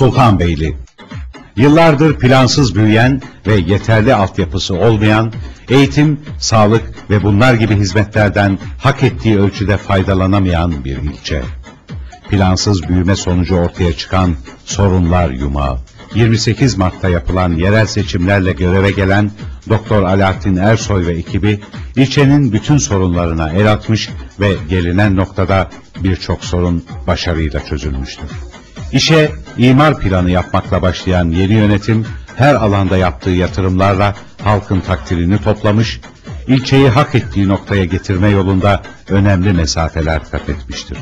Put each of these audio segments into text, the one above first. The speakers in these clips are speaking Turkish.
Sultanbeyli. Yıllardır plansız büyüyen ve yeterli altyapısı olmayan, eğitim, sağlık ve bunlar gibi hizmetlerden hak ettiği ölçüde faydalanamayan bir ilçe. Plansız büyüme sonucu ortaya çıkan sorunlar yumağı. 28 Mart'ta yapılan yerel seçimlerle göreve gelen Doktor Alaaddin Ersoy ve ekibi ilçenin bütün sorunlarına el atmış ve gelinen noktada birçok sorun başarıyla çözülmüştür. İşe imar planı yapmakla başlayan yeni yönetim her alanda yaptığı yatırımlarla halkın takdirini toplamış, ilçeyi hak ettiği noktaya getirme yolunda önemli mesafeler kat etmiştir.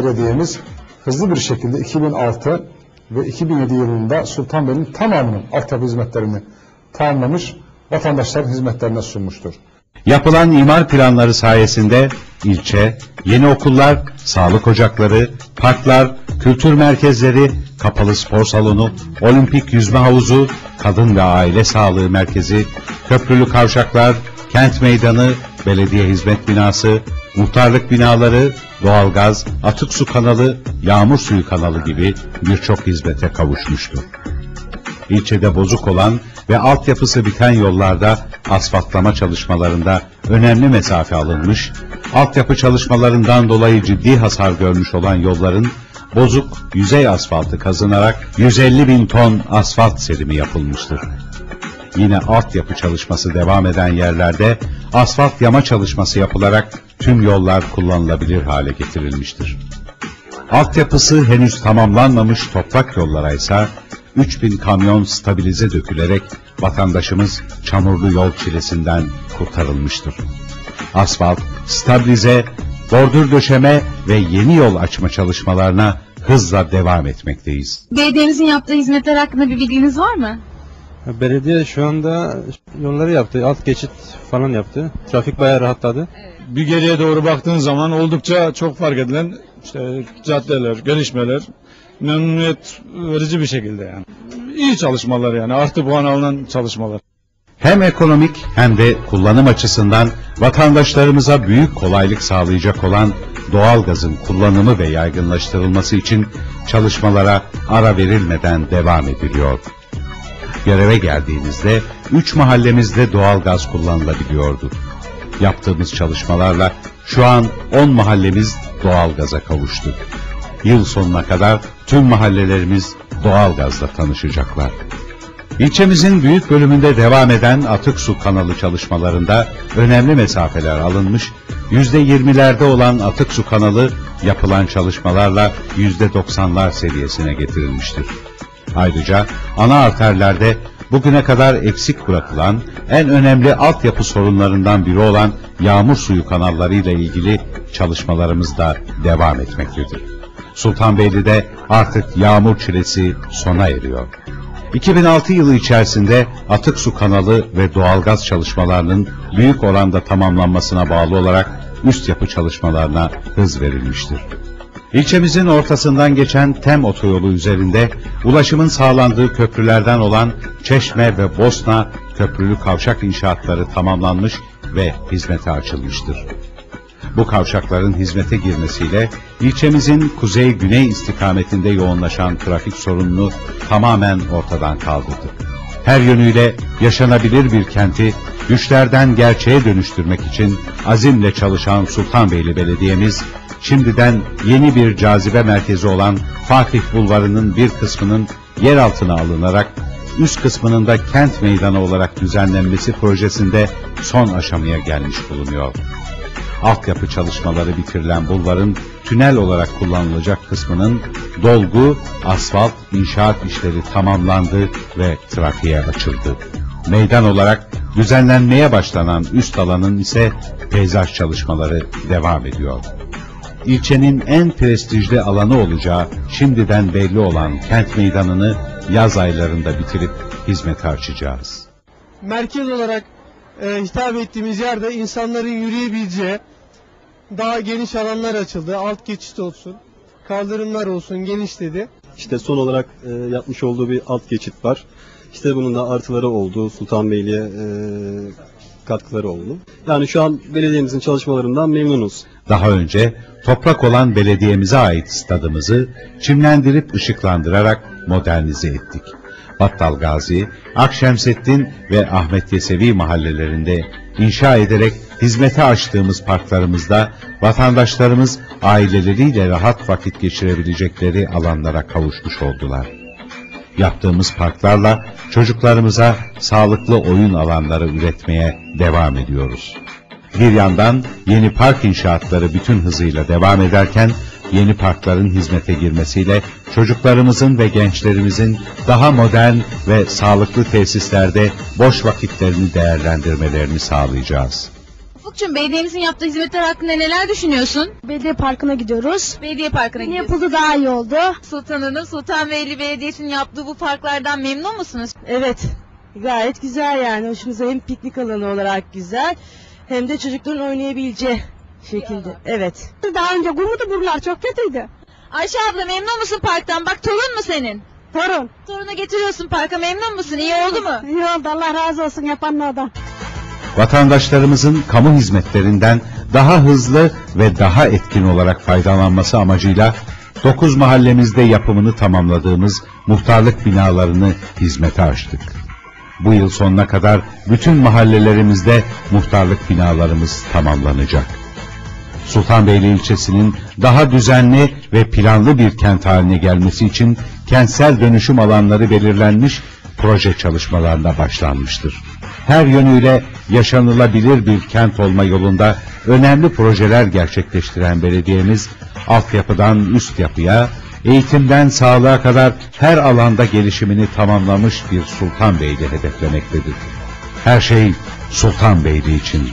Belediyemiz hızlı bir şekilde 2006 ve 2007 yılında Sultanbeyli'nin tamamının altyapı hizmetlerini tamamlamış, vatandaşların hizmetlerine sunmuştur. Yapılan imar planları sayesinde ilçe, yeni okullar, sağlık ocakları, parklar, kültür merkezleri, kapalı spor salonu, olimpik yüzme havuzu, kadın ve aile sağlığı merkezi, köprülü kavşaklar, kent meydanı, belediye hizmet binası, muhtarlık binaları, doğalgaz, atık su kanalı, yağmur suyu kanalı gibi birçok hizmete kavuşmuştur. İlçede bozuk olan ve altyapısı biten yollarda asfaltlama çalışmalarında önemli mesafe alınmış, altyapı çalışmalarından dolayı ciddi hasar görmüş olan yolların bozuk yüzey asfaltı kazınarak 150 bin ton asfalt serimi yapılmıştır. Yine altyapı çalışması devam eden yerlerde asfalt yama çalışması yapılarak tüm yollar kullanılabilir hale getirilmiştir. Altyapısı henüz tamamlanmamış toprak yollara ise 3000 kamyon stabilize dökülerek vatandaşımız çamurlu yol çilesinden kurtarılmıştır. Asfalt, stabilize, bordür döşeme ve yeni yol açma çalışmalarına hızla devam etmekteyiz. Belediyemizin yaptığı hizmetler hakkında bir bilginiz var mı? Belediye şu anda yolları yaptı, alt geçit falan yaptı. Trafik bayağı rahatladı. bir geriye doğru baktığın zaman oldukça çok fark edilen işte caddeler, gelişmeler memnuniyet verici bir şekilde yani. İyi çalışmalar yani artı puan alınan çalışmalar. Hem ekonomik hem de kullanım açısından vatandaşlarımıza büyük kolaylık sağlayacak olan doğalgazın kullanımı ve yaygınlaştırılması için çalışmalara ara verilmeden devam ediliyor. Göreve geldiğimizde 3 mahallemizde doğalgaz kullanılabiliyordu. Yaptığımız çalışmalarla şu an 10 mahallemiz doğalgaza kavuştu. Yıl sonuna kadar tüm mahallelerimiz doğalgazla tanışacaklar. İlçemizin büyük bölümünde devam eden atık su kanalı çalışmalarında önemli mesafeler alınmış, %20'lerde olan atık su kanalı yapılan çalışmalarla %90'lar seviyesine getirilmiştir. Ayrıca ana arterlerde bugüne kadar eksik bırakılan en önemli altyapı sorunlarından biri olan yağmur suyu kanalları ile ilgili çalışmalarımız da devam etmektedir. Sultanbeyli'de artık yağmur çilesi sona eriyor. 2006 yılı içerisinde atık su kanalı ve doğalgaz çalışmalarının büyük oranda tamamlanmasına bağlı olarak üst yapı çalışmalarına hız verilmiştir. İlçemizin ortasından geçen TEM otoyolu üzerinde ulaşımın sağlandığı köprülerden olan Çeşme ve Bosna köprülü kavşak inşaatları tamamlanmış ve hizmete açılmıştır. Bu kavşakların hizmete girmesiyle ilçemizin kuzey-güney istikametinde yoğunlaşan trafik sorununu tamamen ortadan kaldırdık. Her yönüyle yaşanabilir bir kenti güçlerden gerçeğe dönüştürmek için azimle çalışan Sultanbeyli Belediye'miz şimdiden yeni bir cazibe merkezi olan Fatih Bulvarı'nın bir kısmının yer altına alınarak üst kısmının da kent meydanı olarak düzenlenmesi projesinde son aşamaya gelmiş bulunuyor. Altyapı çalışmaları bitirilen bulvarın tünel olarak kullanılacak kısmının dolgu, asfalt, inşaat işleri tamamlandı ve trafiğe açıldı. Meydan olarak düzenlenmeye başlanan üst alanın ise peyzaj çalışmaları devam ediyor. İlçenin en prestijli alanı olacağı şimdiden belli olan kent meydanını yaz aylarında bitirip hizmete açacağız. merkez olarak e, hitap ettiğimiz yerde insanların yürüyebileceği daha geniş alanlar açıldı. Alt geçit olsun, kaldırımlar olsun genişledi. İşte son olarak e, yapmış olduğu bir alt geçit var. İşte bunun da artıları oldu. Sultanbeyli'ye e, katkıları oldu. Yani şu an belediyemizin çalışmalarından memnunuz. Daha önce toprak olan belediyemize ait stadımızı çimlendirip ışıklandırarak modernize ettik. Battal Gazi, Akşemseddin ve Ahmet Yesevi mahallelerinde inşa ederek hizmete açtığımız parklarımızda vatandaşlarımız aileleriyle rahat vakit geçirebilecekleri alanlara kavuşmuş oldular. Yaptığımız parklarla çocuklarımıza sağlıklı oyun alanları üretmeye devam ediyoruz. Bir yandan yeni park inşaatları bütün hızıyla devam ederken yeni parkların hizmete girmesiyle çocuklarımızın ve gençlerimizin daha modern ve sağlıklı tesislerde boş vakitlerini değerlendirmelerini sağlayacağız. Ufukcuğum belediyemizin yaptığı hizmetler hakkında neler düşünüyorsun? Belediye parkına gidiyoruz. Belediye parkına gidiyorsun. yapıldı daha iyi oldu. Sultan Hanım, Sultanbeyli Belediyesi'nin yaptığı bu parklardan memnun musunuz? Evet. Gayet güzel yani. Hoşumuza hem piknik alanı olarak güzel hem de çocukların oynayabileceği şekilde. Evet. Daha önce kumudu buralar çok kötüydü. Ayşe abla memnun musun parktan? Bak torun mu senin? Torun. Torunu getiriyorsun parka memnun musun? İyi oldu mu? İyi oldu Allah razı olsun yapanlardan. Vatandaşlarımızın kamu hizmetlerinden daha hızlı ve daha etkin olarak faydalanması amacıyla 9 mahallemizde yapımını tamamladığımız muhtarlık binalarını hizmete açtık. Bu yıl sonuna kadar bütün mahallelerimizde muhtarlık binalarımız tamamlanacak. Sultanbeyli ilçesinin daha düzenli ve planlı bir kent haline gelmesi için kentsel dönüşüm alanları belirlenmiş, proje çalışmalarına başlanmıştır. Her yönüyle yaşanılabilir bir kent olma yolunda önemli projeler gerçekleştiren belediyemiz, altyapıdan üst yapıya, eğitimden sağlığa kadar her alanda gelişimini tamamlamış bir Sultanbeyli hedeflemektedir. Her şey Sultanbeyli için